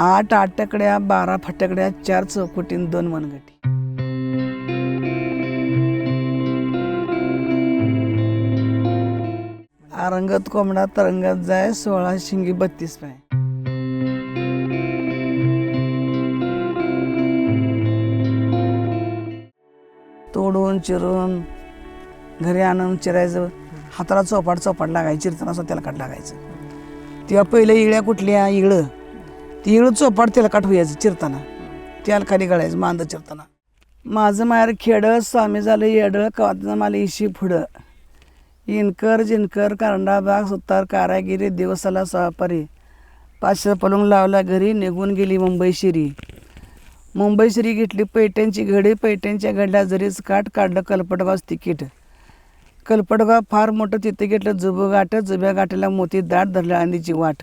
आठ आटकड्या बारा फटकड्या चार चौकटीन दोन मनगटी. आरंगत कोंबडा तरंगत जाय सोळा शिंगी बत्तीस पाय. तोडून चिरून घरी आणून चिरायचं. हाताला चौपाट चौपाट लागायची चिरताना असं त्याला काट लागायचं. तेव्हा पहिलं इळ्या कुठल्या? इळं. ती इळं चौपाट त्याला काट व्हायचं चिरताना. त्याला खाली गळायचं मांद चिरताना. माझं माहेर खेडं स्वामी झालं येडं कवातनं मला इशी पुढं. इनकर जिनकर कारंडाबाग सुतार कारागिरी दिवसाला सहापारी पाचशे पलंग लावला घरी निघून गेली मुंबई शिरी. मुंबई शिरी घेतली पैठ्यांची घडी पैठ्यांच्या घडल्या जरीच काठ काढलं कलपटगाव तिकीट. कलपटगाव फार मोठं तिथे घेतलं जुबं गाठ जुब्या गाठीला मोती दाट धरलं आंधीची वाट.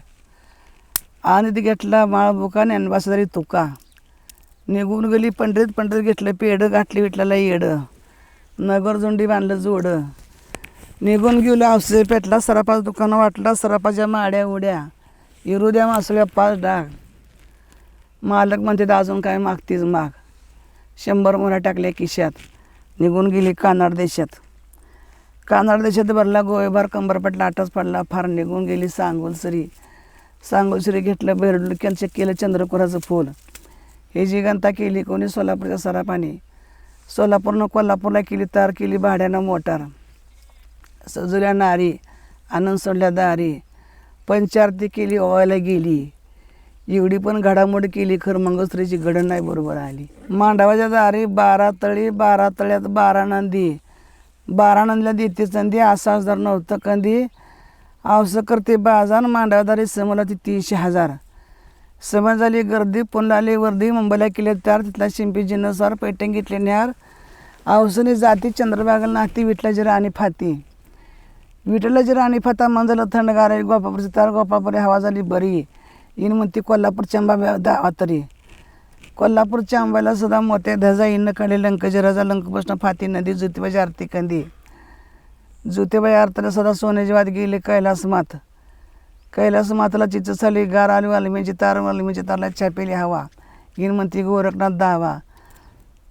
आणि घेतला माळ बुका ज्ञानबासदारी तुका. निघून गेली पंढरीत पंढरीत घेतलं पेडं घातली विटल्याला येडं. नगरजोंडी बांधलं जोडं. निघून गेलो औषध पेटला सरापाच दुकानं वाटला सरापाच्या माड्या उड्या. इरुद्या मासुल्या पाच डाग. मालक म्हणते अजून काय मागतीच माग. शंभर मुला टाकल्या किशात निघून गेली कानाड देशात. कानाड देशात भरला गोळीबार कंबरपट लाटच पडला फार निघून गेली सांगोलसरी सांगोश्री घेतलं बेरडुक्याचं केलं चंद्रपुराचं फूल. हे जी गंता केली कोणी सोलापूरच्या सरापाने सोलापूरनं कोल्हापूरला केली तार केली भाड्यानं मोटार. सजुल्या नारी आनंद सोडल्या दारी. पंचारती केली ओवायला गेली. एवढी पण घडामोड केली खर मंगळस्त्रीची घडण नाही बरोबर आली. मांडवाच्या दारी बारा तळी बारा तळ्यात बारा नंदी. बारा नंदीला देते चंदी असा हजार नव्हतं कंदी आवसं करते बाजार मांडावदारी समोर ती तीनशे हजार. समज झाली गर्दी पुन्हा आली वर्दी मुंबईला केले त्यार तिथला शिंपी जिन्नसवार पैठण घेतले न्यार. औसने जाती चंद्रबागल नाती विठलाची राणी फाती. विठ्ठलाची राणी फाता मन झालं थंडगार आहे गोपापूरची तार गोपापुरी हवा झाली बरी. इन म्हणते कोल्हापूरच्या चंबा दावा तरी कोल्हापूरच्या अंबाला सुद्धा मोठ्या धजा इन काढले लंकची रजा लंकप्रश्न फाती नदी ज्योतिबाची आरती कंदी. ज्योतिबाई अर्थाने सदा सोन्याची वाद गेली कैलास मात. कैलास माताला चिच झाली गार आली वाल्मीची तार वाल्मीची तारला छापेली हवा. गिन म्हणते गोरखनाथ दावा.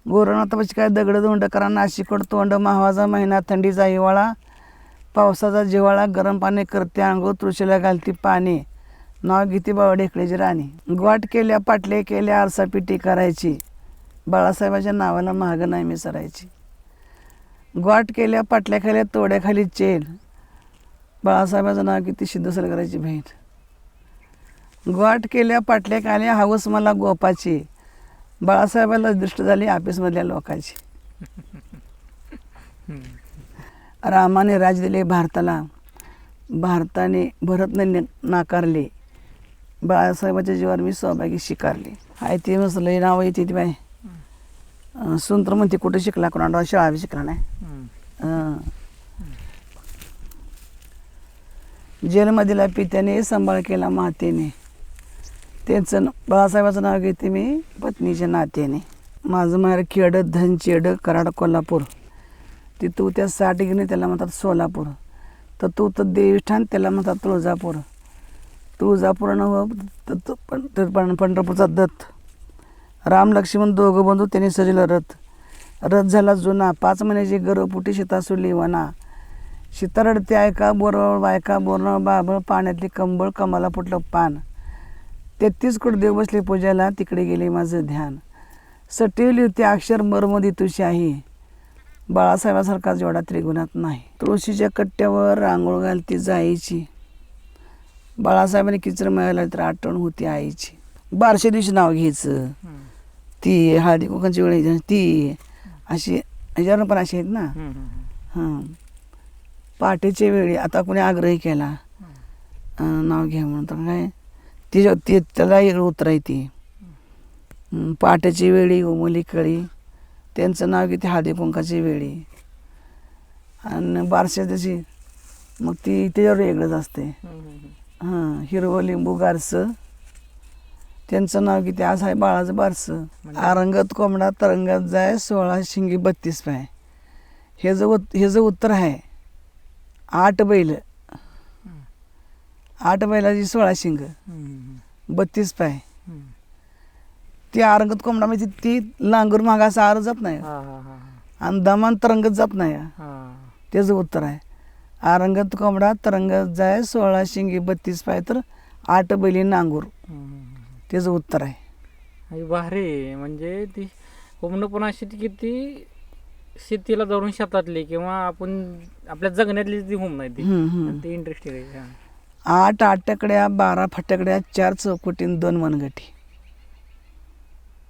गोरखनाथापाशी काय दगड दोंड करा नाशिकड तोंड माहवाचा महिना थंडीचा हिवाळा पावसाचा जिवाळा गरम पाणी करते आंघोळ तुळशीला घालती पाणी. नाव घेते बावडे इकडेची राणी. ग्वाट केल्या पाटले केल्या आरसापिटी करायची. बाळासाहेबाच्या नावाला महाग नाही मी सरायची ग्वाट केल्या पाटल्याखाल्या तोड्याखाली चेन. बाळासाहेबाचं नाव किती सिद्ध करायची बहीण ग्वाट केल्या पाटल्याखाल्या हाऊस मला गोपाची. बाळासाहेबाला दृष्ट झाली ऑफिसमधल्या लोकांची. रामाने राज दिले भारताला. भारताने भरतने नाकारले. बाळासाहेबाच्या जीवावर मी सहभागी स्वीकारले. आहे ते मसलं नाव येते ती बाय तर म्हणते कुठं शिकला कोणाला शाळा शिकला नाही. जेलमधील पित्याने सांभाळ केला मातेने. त्यांचं न- बाळासाहेबाचं नाव घेते मी पत्नीच्या नात्याने. माझं माहेर खेड धनचेड कराड कोल्हापूर. ती तू त्या साठ घेणे त्याला म्हणतात सोलापूर. तर तू तर देवस्थान त्याला म्हणतात तुळजापूर. तुळजापूर त- पण- पंढरपूरचा दत्त. राम लक्ष्मण दोघं बंधू त्यांनी सजलं रथ. रथ झाला जुना. पाच महिन्याची गरपुटी शेता सुरली वना. सीता ऐका बोरवळ बायका बोरवळ बाबळ पाण्यातली कंबळ कमाला फुटलं पान. तेहतीस कोट देव बसले पूजाला तिकडे गेले माझं ध्यान. सटिवली होती अक्षर मर्मदी तुशी आहे बाळासाहेबासारखा जोडा त्रिगुणात नाही. तुळशीच्या कट्ट्यावर रांगोळ घालती जायची. बाळासाहेबांनी किचर मिळाला तर आठवण होती आईची. बारशे दिवशी नाव घ्यायचं. ती हळदी कुंकाची वेळ ती. अशी ह्याच्यावर पण अशी आहेत ना. हां. पहाटेच्या वेळी आता कोणी आग्रही केला. नाव घ्या म्हणून. तर काय ती ती त्याला एक उतर आहे ती. पहाटेची वेळी उमली कळी. त्यांचं नाव घेते हळदी कुंकाची वेळी. आणि बारशा त्याची मग ती त्याच्यावर वेगळंच असते. हां हिरवं लिंबू गारसं. त्यांचं नाव किती? आज आहे बाळाचं बारसं. आरंगत कोंबडा तरंगात जाय सोळा शिंगी बत्तीस पाय. हे जो हे जो उत्तर आहे. आठ बैल. आठ बैलाची सोळा शिंग. बत्तीस पाय. ती आरंगत कोंबडा म्हणजे ती लांगूर मागा असं आर जात नाही. हा हा हा आणि दमान तरंगत जात नाही. हा. त्याचं उत्तर आहे. आरंगत कोंबडा तरंगत जाय सोळा शिंगी बत्तीस पाय तर आठ बैली नांगूर. त्याचं उत्तर आहे. आणि भारी. म्हणजे ती होमणं पण अशी ती किती शेतीला धरून शेतातली किंवा आपण आपल्या जगण्यातली ती होम नाही ती हम्म, हम्म. आणि ती इंटरेस्टिंग आहे. हा. आठ आटकड्या बारा फटकड्या चार चौकटीन दोन मनगटी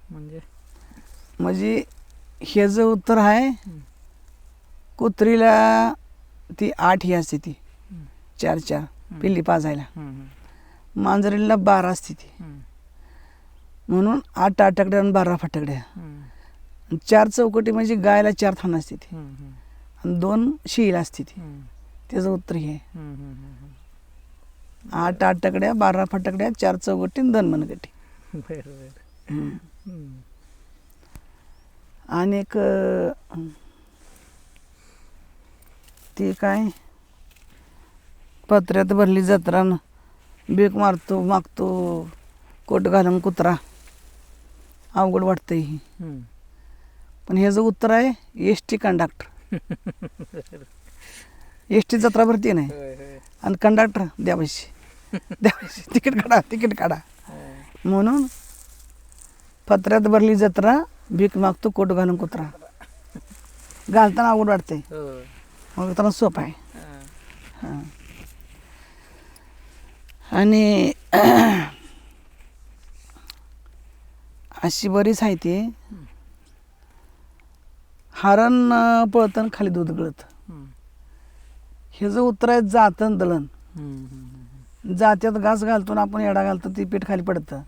म्हणजे? म्हणजे हे जे उत्तर आहे कुत्रीला ती आठ ही असते ती. चार चार. पिल्ली पाजायला. हम्म, हम्म, मांजरीला बारा असते ती. हम्म, म्हणून आठ आटकड्या आणि बारा फटकड्या आणि चार चौकटी म्हणजे गायला चार थान असते ती. आणि दोन शिईल असते ती. त्याचं उत्तर हे. आठ आटकड्या बारा फटकड्या चार चौकटी आणि दोन मनगटी. आणि एक ती काय? पत्र्यात भरली जत्रा न बेक मारतो मागतो कोट घालून कुत्रा. अवघड वाटतंय ही. पण हे जो उत्तर आहे S T conductor S T जत्रा भरती नाही. आणि कंडक्टर द्या पैसे द्या पैसे तिकीट काढा तिकीट काढा. म्हणून पत्र्यात भरली जत्रा भीक मागतो कोट घालून कुत्रा घालताना अवघड वाटतंय होय. मग त्यांना सोपं आहे हा. हां. आणि अशी बरीच आहे ती. हरण पळतन खाली दूध गळत. हे जो उत्तर आहे जातं दळण. जात्यात घास घालतो आपण येडा घालतो ती पीठ खाली पडतं.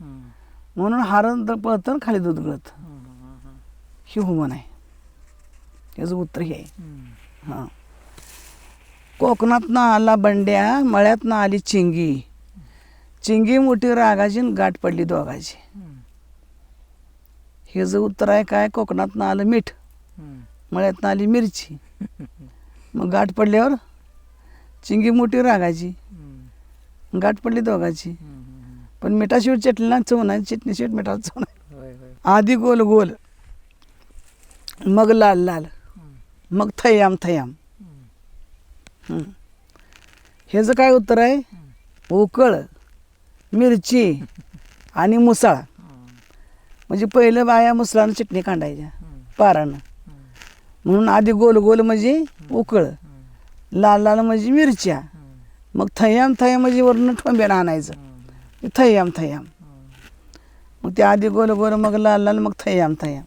म्हणून हरण द- खाली दूध गळत. ही हुमन आहे. याचं उत्तर हे आहे. हां. कोकणातनं आला बंड्या मळ्यातनं आली चिंगी. चिंगी मोठी रागाची आणि गाठ पडली दोघाची. हे जे उत्तर आहे काय कोकणातनं आलं मीठ. मळ्यातनं आली मिरची मग गाठ पडल्यावर चिंगी मोठी रागाची. गाठ पडली दोघाची. पण मिठाशिवाय चटणी ना चव नाही चटणी शिवाय मिठाला चव नाही. आधी गोल गोल मग लाल लाल. मग थयाम थयाम. ह्याचं काय उत्तर आहे उकळ मिरची आणि मुसळा. म्हणजे पहिलं बाया मुसळानं चटणी काढायच्या पारानं. म्हणून आधी गोल गोल म्हणजे उकळ लाल लाल म्हणजे मिरच्या मग थय्याम थय्याम म्हणजे वरून ठोंब्यानं आणायचं. थय्याम थय्याम मग ते आधी गोल गोल मग लाल लाल मग थय्याम थय्याम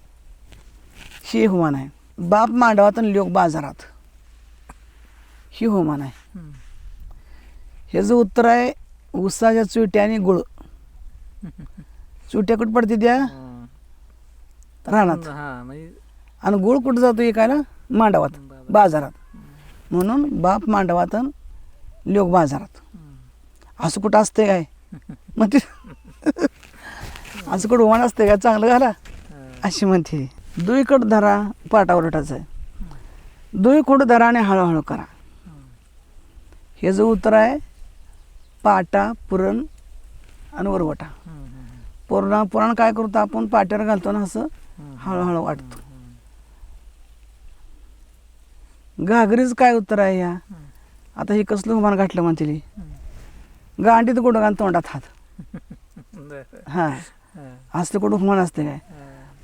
ही हुमान आहे. बाप मांडवात आणि लोक बाजारात. ही हुमान आहे. ह्याचं उत्तर आहे उसाच्या चुट्या आणि गुळ. चुट्या कुठं पडते त्या रानात. हा म्हणजे आणि गुळ कुठं जातो एकायला मांडवात बाजारात. म्हणून बाप मांडवात लोक बाजारात. असं कुठं असते काय? मग ते असं कुठं होणार असते काय? चांगलं घाला. अशी म्हणते. दुईकड धरा पाटावर उठायचं आहे दुई खोड धरा आणि हळूहळू करा. हे जो उत्तर आहे पाटा पुरण आणि वरवटा. पुरणा पुराण काय करतो आपण? पाट्यावर घालतो ना असं. हळूहळू वाटतो घागरीच काय उत्तर आहे या. आता हे कसलं हुमान घातलं म्हणते हम्म. गांडीत गुडगान तोंडात हात. हा. असलं कुठं हुमान असते काय.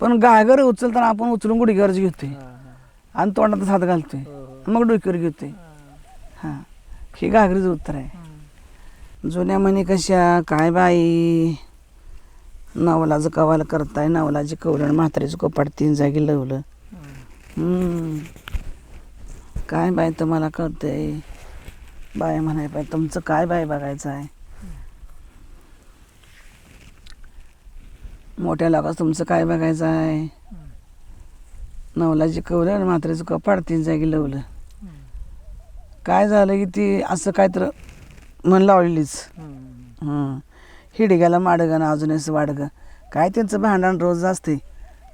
पण घागर उचलताना आपण उचलून गुडघ्यावरच घेतोय. आणि तोंडातच हात घालतोय हो, हो. मग डोक्यावर घेतोय हा. हा घागरीचं उत्तर आहे. जुन्या म्हणी कशा काय बाई नवलाचं कवाल करताय नवलाची कवलं म्हातारीचं कपाट तीन जागी लवलं. काय बाय तुम्हाला कळतंय बाय म्हणाय बाय तुमचं काय बाय बघायचं आहे मोठ्या लोकांचं तुमचं काय बघायचं आहे नवलाची कवलं आणि म्हातारीचं कपाट तीन जागी लवलं. काय झालं की ती असं काय तर म्हण लावलेलीच हम्म. हं. हिडग्याला माडगं ना अजून असं वाडगं काय त्यांचं भांडण रोज असते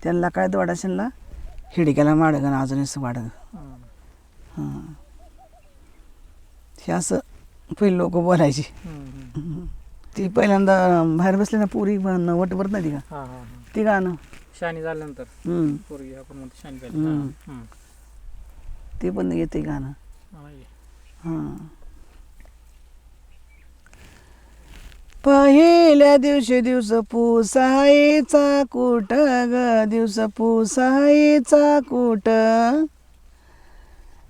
त्यांना काय दोडाशांना हिडग्याला माडगं ना अजून असं वाडगं. हं. हे असं पहिले लोक बोलायची. ती पहिल्यांदा बाहेर बसली ना पुरी वट भरत नाही ती का. ती गाणं शानी झाल्यानंतर हम्म. पोरगी आपण म्हणतो शानी झाली हम्म. हम्म. ते पण येते गाणं. हां पहिल्या दिवशी दिवस पुसाईचा कुट ग? दिवस पुसाईचा कुट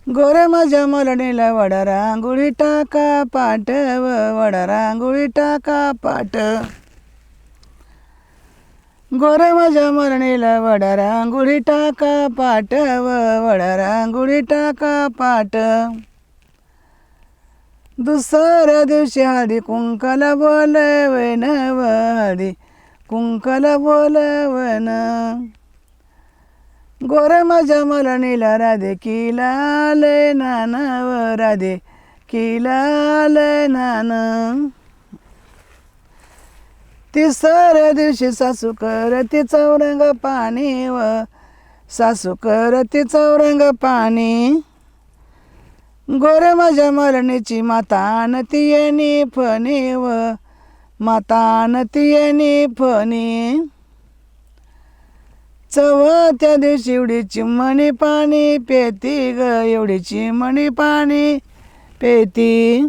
गोरे माझ्या मलणीला वडा रांगोळी टाका पाट व वडा रांगोळी टाका पाट गोरे माझ्या मरणीला वडा रांगोळी टाका पाट व वडा रांगोळी टाका पाट दुसऱ्या दिवशी हळदी कुंकाला बोलवण व हळदी कुंकाला बोलवण गोरे माझ्या मलणीला राधे किला आले नान व राधे किलाले नान. तिसऱ्या दिवशी सासू करती चौरंग पाणी व सासू करती चौरंग पाणी. गोरे माझ्या मरणीची माता नती येणी फणी व माता नती येणी फणी. चवथ्या दिवशी एवढी चिमणी पाणी पेती ग एवढी चिमणी पाणी पेती.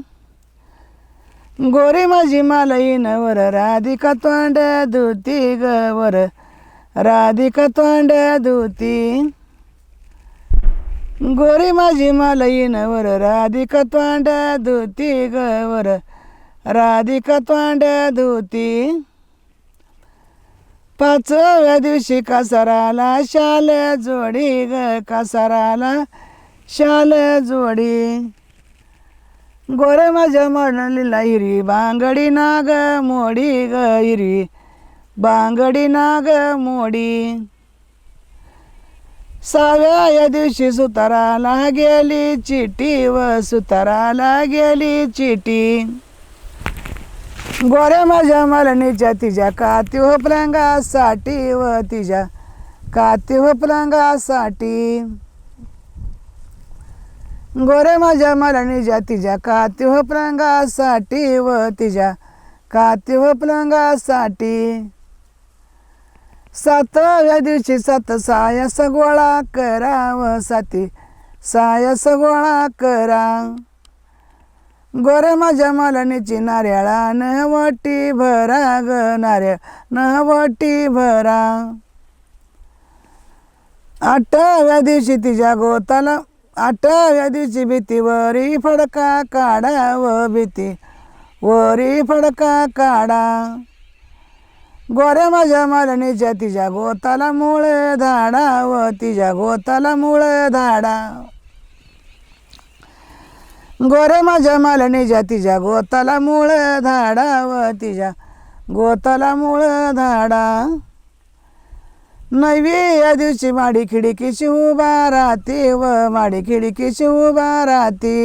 गोरी माझी मालईन वर राधिका तोंड धुती ग वर राधिका तोंड धुती. गोरी माझी मालईन वर राधिका तोंड धुती ग वर राधिका तोंड धुती. पाचव्या दिवशी कासाराला शाल जोडी ग कासाराला शाल जोडी. गोरे माझ्या मरणलीला हिरी बांगडी नाग मोडी ग हिरी. बांगडी नाग मोडी. सहाव्या या दिवशी सुताराला गेली चिटी व सुताराला गेली चिटी गोऱ्या माझ्या मलणीच्या तिच्या काती हो व तिच्या काती हो गोरे माझ्या मरणीच्या तिच्या काती हो व तिच्या काती हो सातव्या दिवशी सात सायस गोळा करा व साती साया गोळा करा गोर माझ्या मालनीची नारळा नवटी भरा ग नारळ नवटी भरा आठव्या दिवशी तिच्या गोताला आठव्या दिवशी भीती वरी फडका काढा व भीती. वरी फडका काढा. गोऱ्या माझ्या मालनीच्या तिच्या गोताला मूळ धाडा व तिच्या गोताला मूळ धाडा गोरे माझ्या मालनीच्या तिच्या गोताला मुळ धाडा व तिच्या गोताला मुळ धाडा नवी या दिवशी माडी खिडकीशी उभा राहते व माडी खिडकीशी उभा राहते.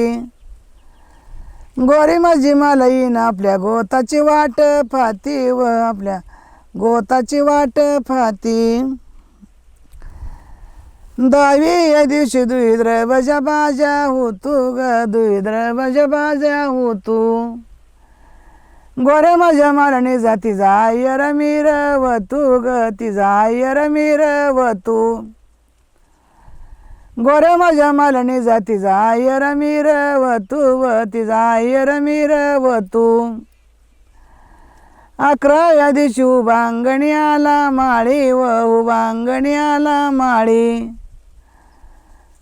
गोरी माझी मालईन आपल्या गोताची वाट फाती व आपल्या गोताची वाट फाती दहावी या दिवशी दुईद्र बजा बाजा होतो ग दुईद्र बजा बाजा होतो. गोरे माझ्या मारणी जाती जायर मीर व तू ग ती जायर मीर व तू गोरे माझ्या मालणी जाती जायर मीर व तू व ती जायर मीर व तू अकराव्या दिवशी उभांगणी आला माळी व उभांगणी आला माळी.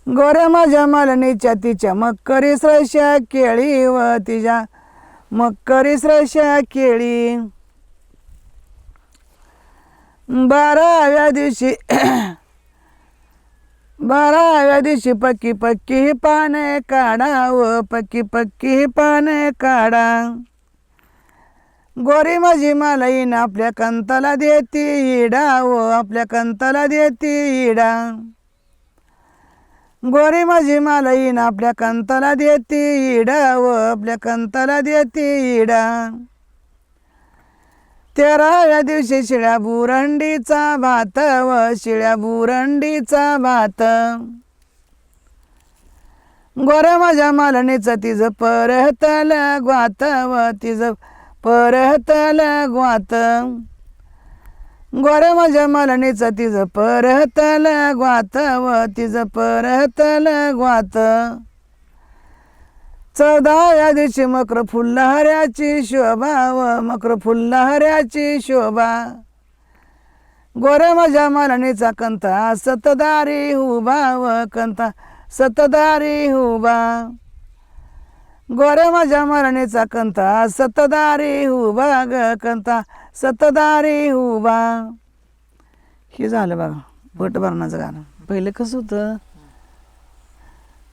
गोऱ्या माझ्या मालणीच्या तिच्या मक्करी श्रशा केळी व तिच्या मक्करी श्रशा केळी. बाराव्या दिवशी बाराव्या दिवशी पक्की पक्की ही पाने काढा व पक्की पक्की ही पाने काढा. गोरी माझी मालईन आपल्या कंताला देती इडा व आपल्या कंताला देती इडा. गोरी माझी मालईन आपल्या कंताला देती इडा व आपल्या कंताला देती इडा. तेराव्या दिवशी शिळ्या बुरंडीचा भात व शिळ्या बुरंडीचा भात. गोऱ्या माझ्या मालणीचं तिचं परहतलं ग्वात व तिचं परहतल ग्वात गोर माझ्या मलणीचं तिचं परहतल ग्वात व तिचं परहतल ग्वात चौदाव्या दिवशी मकर फुल्लहऱ्याची शोभा व मकर फुल्लहऱ्याची शोभा. गोर माझ्या मलणीचा कंथा सतदारी हुबा व कंथा सतदारी हुबा गोऱ्या माझ्या मरणीचा कंथा सतदारी हुबा ग कंथा सतदारी हुबा हे झालं बघा पट भरणाचं गाणं. पहिले कसं होतं?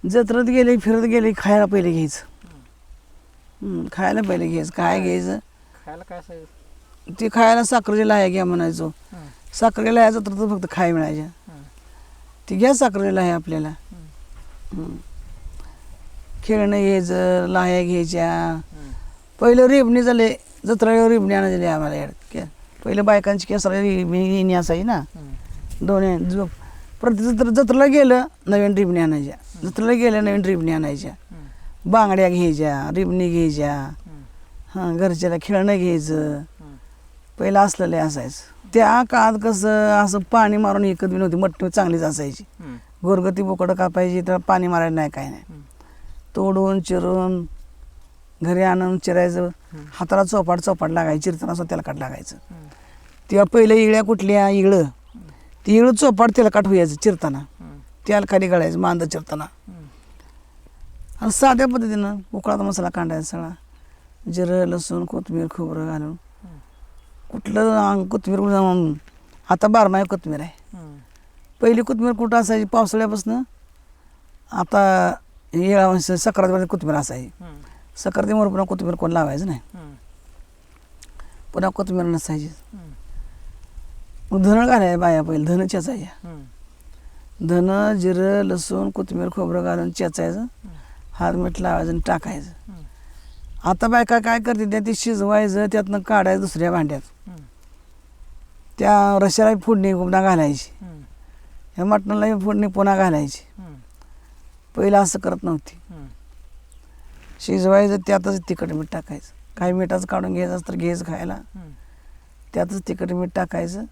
जत्रेत गेले फिरत गेले खायला पहिले घ्यायचं. खायला पहिले घ्यायचं. काय घ्यायचं? खायला काय ते खायला साखरेची लाह्या घ्या म्हणायचो. साखरेच्या लाह्या जत्रेत फक्त खाय मिळायच्या. ती घ्या साखरेच्या लाह्या आपल्याला. खेळणं घ्यायचं लाह्या घ्यायच्या. पहिलं रिबणी झाले जत्रा रिबणी आणायची आम्हाला याड. के- पहिलं बायकांची केसरा रिबणी असायची ना. दोन्ही जो प्रत्येक जत्र जत्रेला गेलं नवीन रिबणी आणायच्या. जत्रेला गेलं नवीन रिबणी आणायच्या. बांगड्या घ्यायच्या रिबणी घ्यायच्या. हं, घरच्याला खेळणं घ्यायचं. पहिलं असलेलं असायचं. त्या काळात कसं असं पाणी मारून एकत बी नव्हती. मट्टी चांगलीच असायची. घरगती बोकडं कापायची तर पाणी मारायला नाही काय नाही. तोडून चिरून घरी आणून चिरायचं. हाताला चौपाट चौपाट लागायची चिरताना सुद्धा तेलकट लागायचं. तेव्हा पहिलं इळ्या कुठल्या? इळं. ती इळं चौपाट तेलकट व्हायचं चिरताना. तेल खाली गळायचं मांद चिरताना. आणि साध्या पद्धतीनं उकळाचा मसाला काढायचा सगळा. जिरं लसूण कोथिंबीर खोबरं घालून. कुठलं कुठं आता बारमाही कोथिंबीर आहे. पहिली कोथिंबीर कुठं असायची? पावसाळ्यापासून. आता येळा सक्रातीमध्ये कोथिंबीर असायची हं, सक्रातीवर पुन्हा कोथिंबीर कोण लावायचं नाही. पुन्हा कोथिंबीर नसायची. मग धनं घालाय बाया पहिले. धनं चेचायच्या. धनं जिरं लसूण कोथिंबीर खोबरं घालून चेचायचं. हात मीठ लावायचं आणि टाकायचं. आता बायका काय करते त्या ते शिजवायचं त्यातनं काढायचं दुसऱ्या भांड्यात. त्या रशाला फोडणी पुन्हा घालायची. ह्या मटणाला फोडणी पुन्हा घालायची. पहिलं असं करत नव्हती. शिजवायचं त्यातच तिखट मीठ टाकायचं. काही मिठाचं काढून घ्यायचं तर घ्यायचं खायला. त्यातच तिखट मीठ टाकायचं.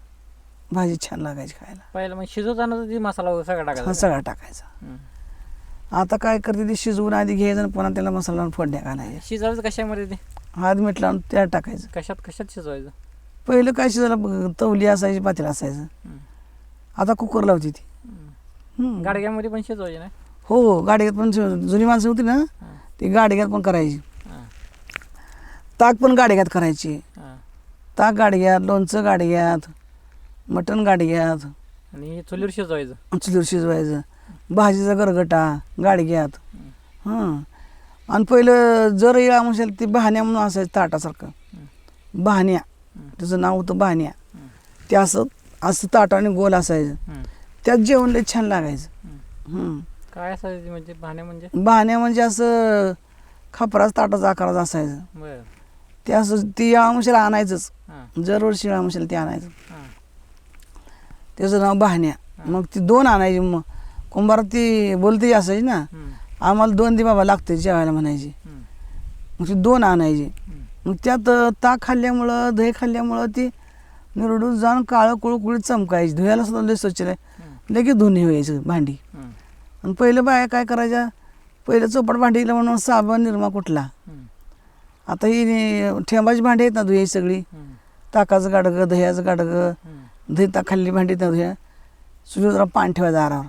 भाजी छान लागायची खायला. पहिलं मग शिजवताना मसाला वगैरे सगळा टाकायचा सगळा टाकायचा. आता काय करते ती शिजवून आधी घ्यायचं आणि पुन्हा त्याला मसाला लावून फोडण्या घालायच्या शिजवायचं कशामध्ये ते? हात मीठ लावून त्यात टाकायचं. कशात कशात शिजवायचं? पहिलं काय शिजायला ब- तवली असायची पातेलं असायचं. आता कुकर लावती ती. गाडग्यामध्ये पण शिजवायचे ना हो हो गाडग्यात पण शिव- जुनी माणसं होती ना. ती गाडग्यात पण करायची. ताक पण गाडग्यात करायची. हं. ताक गाडग्यात लोणचं गाडग्यात मटण गाडग्यात आणि चुलीवर शिजवायचं. चुलीवर शिजवायचं. भाजीचा गरगटा गाडग्यात हां. आणि पहिलं जर येळा म्हणशील ती बहाण्या म्हणून असायचं ताटासारखं. बहाण्या. त्याचं नाव होतं बहाण्या. ते असं असं ताटाने गोल असायचं. त्यात जेवण लय छान लागायचं. काय असायचं म्हणजे भाण्या म्हणजे? बहाण्या म्हणजे असं खापराच ताटाचा आकाराचं असायचं. बरं. ते असं ती म्हणशील आणायचंच. हां. दरवर्षी म्हणशील ते आणायचं. हां. त्याचं नाव बहाण्या मग ती दोन आणायची. मग कुंभारात ती बोलती असायची ना. आम्हाला दोन दे बाबा लागते जेवायला म्हणायची. मग ती दोन आणायची. मग त्यात ताक खाल्ल्यामुळं दही खाल्ल्यामुळं ती निरडून जाऊन काळं कुळकुळीत चमकायची. धुयाला सुद्धा लय स्वच्छ हं. लगेच धुणे व्हायचं भांडी. आणि पहिलं बाया काय करायच्या पहिलं चोपट भांडीला म्हणून साबण निरमा कुठला. आता ही ठेंबाची भांडी आहेत ना धुयाची सगळी. ताकाचं गाडगं दह्याचं गाडगं. दही ताक खाल्ली भांडी ना धुया सुरू पाणी ठेवायचं आरावर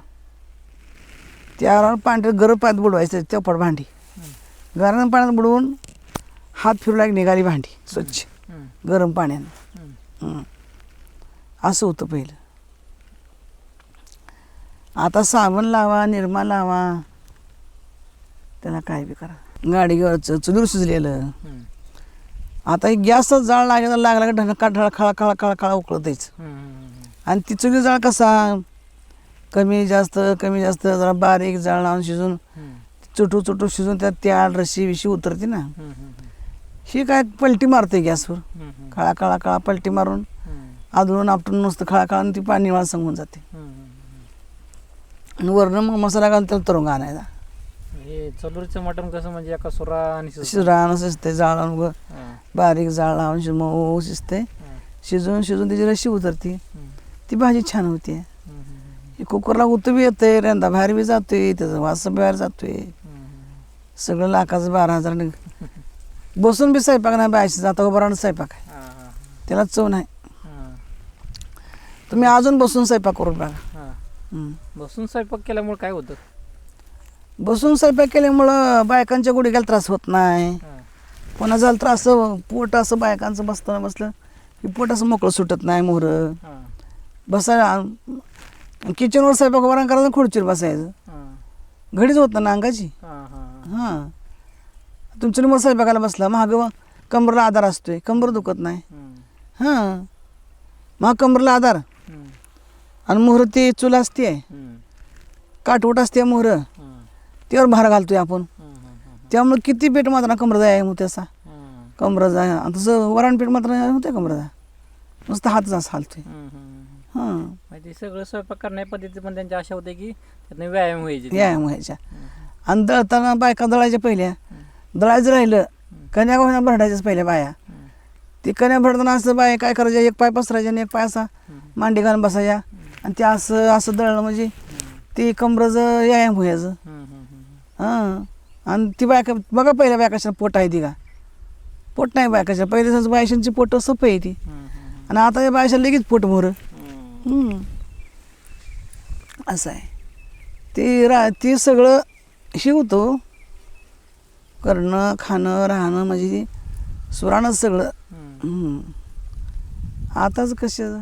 त्या आरावर पाणी गरम पाण्यात बुडवायचं चोपट भांडी. गरम पाण्यात बुडवून हात फिरू लाग निघाली भांडी स्वच्छ. गरम पाण्यानं. असं होतं पहिलं आता साबण लावा निरमा लावा त्याला काय बी करा गाडीवरचं चुलीवर शिजलेलं हं. आता हे गॅसच जाळ लागला लागला का ढणका ढळ खळा खळा खळा खळा उकळत यायचं हं. हं. आणि ती चुली जाळ कसा कमी जास्त कमी जास्त जरा बारीक जाळ लावून शिजून. चुटू चुटू शिजून त्यात त्याळ रशी विशी उतरते ना हं. काय पलटी मारते गॅसवर. खळा खळा खळा पलटी मारून. आदळून आपटून नुसतं खळा खळा ती पाणी वाळ सांगून जाते. आणि वरनं मग मसाला घालून त्याला तरंग आणायचा हे चलूरचं मटण कसं म्हणजे एका सुरा आणि शिजतं. शिजरानं शिजते जाळ लावून ग- हां. बारीक जाळ लावून शिज मऊ शिजते हां. शिजवून शिजवून त्याची रशी उतरते हम्म. ती भाजी छान होते हम्म, हम्म, हे कुकरला उतू बी येतंय रेंदा बाहेर बी जातोय त्याचा वास बाहेर जातोय हम्म. सगळं लाखाचं बारा हजार बसून बी स्वयंपाक नाही बायचं जाता उभं राहणं स्वयंपाक आहे हा, हा, त्याला चव नाही हा, तुम्ही अजून बसून स्वयंपाक करून बघा. बसून स्वयंपाक केल्यामुळे काय होतं? बसून स्वयंपाक केल्यामुळं बायकांच्या गुडघ्याला त्रास होत नाही. पुन्हा झालं तर असं पोट असं बायकांचं बसताना बसलं की पोट असं मोकळं सुटत नाही मोहरं. बसायला किचनवर स्वयंपाक वरण करायचं खुर्चीवर बसायचं. हा, घडीच होत ना अंगाची. हा, तुमच्या मग स्वयंपाकाला बसला महाग कंबरला आधार असतोय कंबर दुखत नाही. हां. मग कंबरला आधार. आणि मोहर ती चूल असते काटवट असते मोहर. त्यावर भार घालतोय आपण. त्यामुळे किती पेट मात्र कमर जाय मग त्याचा. हम्म, कमर जाय आणि तसं वरण पीठ मात्र होते कमर जाय नुसतं हातच असं हालतोय. हां. म्हणजे सगळं स्वयंपाक करण्या पद्धती पण त्यांची अशा होते की त्यातनं व्यायाम व्हायचे. व्यायाम व्हायच्या आणि दळताना बायका दळायच्या पहिल्या. दळायचं राहिलं कन्या होईना भरडायच्याच पहिल्या बाया. ते कन्या भरताना असं बाय काय करायच्या? एक पाय पसरायच्या आणि एक पाय असा मांडी घालून बसायच्या. आणि ते असं असं दळणं म्हणजे ते कमरचं व्यायाम व्हायचं. हां. आणि ती बायका बघा पहिल्या बायकाच्या पोट आहे ती का? पोट नाही बायकाच्या. पहिल्याच बायशांची पोट सप आहे ती. आणि आता या बायशा लगेच पोट मोर असं आहे. ते रा ते सगळं शिवतो करणं खाणं राहणं म्हणजे ते सुराणंच सगळं. आताच कसं